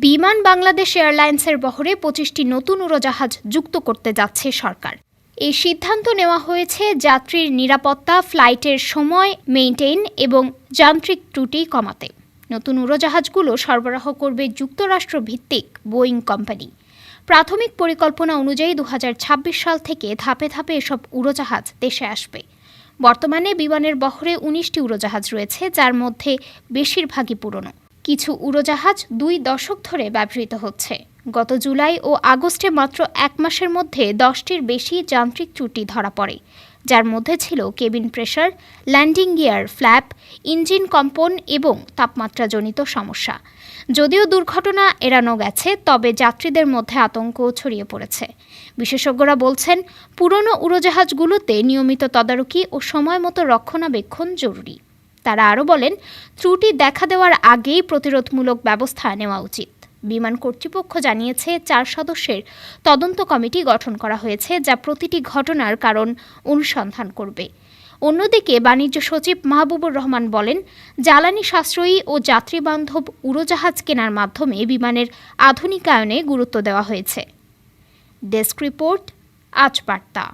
বিমান বাংলাদেশ এয়ারলাইন্সের বহরে পঁচিশটি নতুন উড়োজাহাজ যুক্ত করতে যাচ্ছে সরকার। এই সিদ্ধান্ত নেওয়া হয়েছে যাত্রীর নিরাপত্তা, ফ্লাইটের সময়, মেইনটেইন এবং যান্ত্রিক ত্রুটি কমাতে। নতুন উড়োজাহাজগুলো সরবরাহ করবে যুক্তরাষ্ট্র ভিত্তিক বোয়িং কোম্পানি। প্রাথমিক পরিকল্পনা অনুযায়ী দু হাজার ছাব্বিশ সাল থেকে ধাপে ধাপে এসব উড়োজাহাজ দেশে আসবে। বর্তমানে বিমানের বহরে উনিশটি উড়োজাহাজ রয়েছে, যার মধ্যে বেশিরভাগই পুরনো। কিছু উড়োজাহাজ দুই দশক ধরে ব্যবহৃত হচ্ছে। গত জুলাই ও আগস্টে মাত্র এক মাসের মধ্যে দশটির বেশি যান্ত্রিক ত্রুটি ধরা পড়ে, যার মধ্যে ছিল cabin pressure landing gear, flap, engine কম্পন এবং তাপমাত্রাজনিত সমস্যা। যদিও দুর্ঘটনা এড়ানো গেছে, তবে যাত্রীদের মধ্যে আতঙ্ক ছড়িয়ে পড়েছে। বিশেষজ্ঞরা বলছেন, পুরনো উড়োজাহাজগুলোতে নিয়মিত তদারকি ও সময় মতো রক্ষণাবেক্ষণ জরুরি। তারা আরও বলেন, ত্রুটি দেখা দেওয়ার আগেই প্রতিরোধমূলক ব্যবস্থা নেওয়া উচিত। বিমান কর্তৃপক্ষ জানিয়েছে, চার সদস্যের তদন্ত কমিটি গঠন করা হয়েছে যা প্রতিটি ঘটনার কারণ অনুসন্ধান করবে। অন্যদিকে বাণিজ্য সচিব মাহবুবুর রহমান বলেন, জ্বালানি সাশ্রয়ী ও যাত্রীবান্ধব উড়োজাহাজ কেনার মাধ্যমে বিমানের আধুনিকায়নে গুরুত্ব দেওয়া হয়েছে। ডেস্ক রিপোর্ট, আজ বার্তা।